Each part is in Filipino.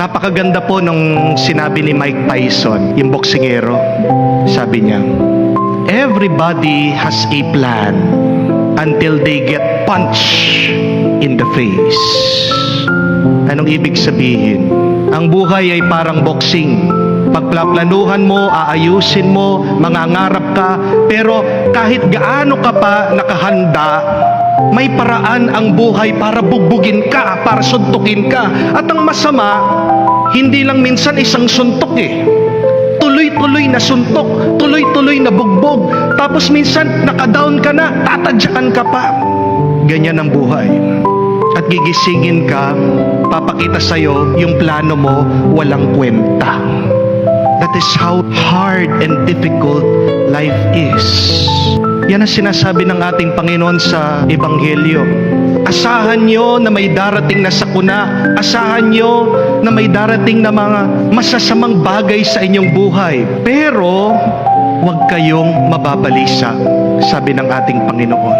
Napakaganda po nung sinabi ni Mike Tyson, yung boksingero. Sabi niya, Everybody has a plan until they get punched in the face. Anong ibig sabihin? Ang buhay ay parang boxing. Pagplaplanuhan mo, aayusin mo, mangangarap ka, pero kahit gaano ka pa nakahanda, may paraan ang buhay para bugbugin ka, para suntukin ka. At ang masama, hindi lang minsan isang suntok eh. Tuloy-tuloy na suntok, tuloy-tuloy na bugbog. Tapos minsan nakadown ka na, tatadyakan ka pa. Ganyan ang buhay. At gigisingin ka, papakita sa'yo yung plano mo walang kwenta. That is how hard and difficult life. Yan ang sinasabi ng ating Panginoon sa Ebanghelyo. Asahan nyo na may darating na sakuna. Asahan nyo na may darating na mga masasamang bagay sa inyong buhay. Pero, huwag kayong mababalisa, sabi ng ating Panginoon.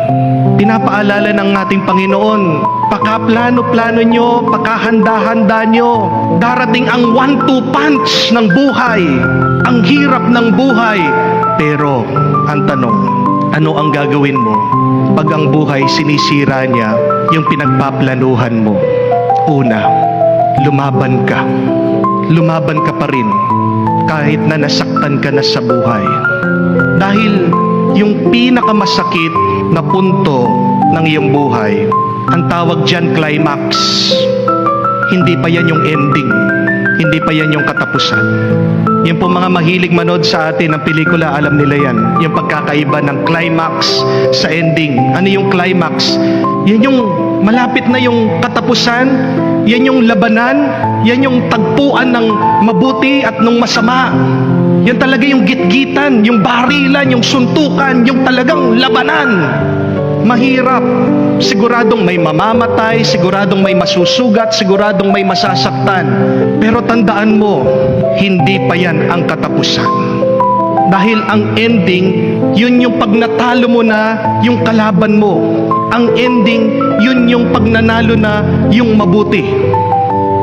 Pinapaalala ng ating Panginoon, pakaplano-plano nyo, pakahanda-handa nyo, darating ang one-two punch ng buhay, ang hirap ng buhay. Pero, ang tanong, ano ang gagawin mo pag ang buhay sinisira niya yung pinagpaplanuhan mo? Una, lumaban ka. Lumaban ka pa rin kahit na nasaktan ka na sa buhay. Dahil yung pinakamasakit na punto ng iyong buhay, ang tawag dyan climax. Hindi pa yan yung ending. Hindi pa yan yung katapusan. Yung po mga mahilig manood sa atin ng pelikula, alam nila yan. Yung pagkakaiba ng climax sa ending. Ano yung climax? Yan yung malapit na yung katapusan. Yan yung labanan. Yan yung tagpuan ng mabuti at nung masama. Yan talaga yung gitgitan, yung barilan, yung suntukan, yung talagang labanan. Mahirap. Siguradong may mamamatay, siguradong may masusugat, siguradong may masasaktan. Pero tandaan mo, hindi pa yan ang katapusan. Dahil ang ending, yun yung pag natalo mo na yung kalaban mo. Ang ending, yun yung pag nanalo na yung mabuti.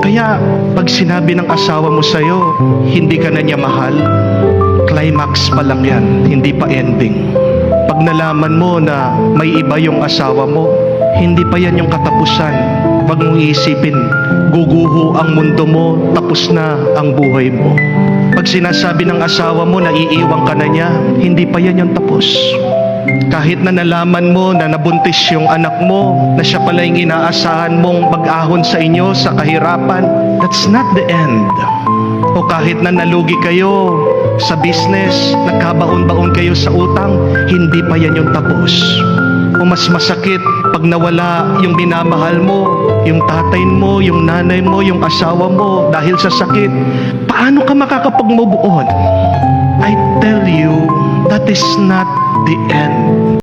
Kaya pag sinabi ng asawa mo sa'yo, hindi ka na niya mahal, climax pa lang yan, hindi pa ending. Pag nalaman mo na may iba yung asawa mo, hindi pa yan yung katapusan. Huwag mong iisipin, guguho ang mundo mo, tapos na ang buhay mo. Pag sinasabi ng asawa mo na iiwang ka na niya, hindi pa yan yung tapos. Kahit na nalaman mo na nabuntis yung anak mo, na siya pala yung inaasahan mong mag-ahon sa inyo sa kahirapan, that's not the end. O kahit na nalugi kayo sa business, nagkabaon-baon kayo sa utang, hindi pa yan yung tapos. O mas masakit pag nawala yung minamahal mo, yung tatay mo, yung nanay mo, yung asawa mo dahil sa sakit, paano ka makakapag-move? I tell you, that is not the end.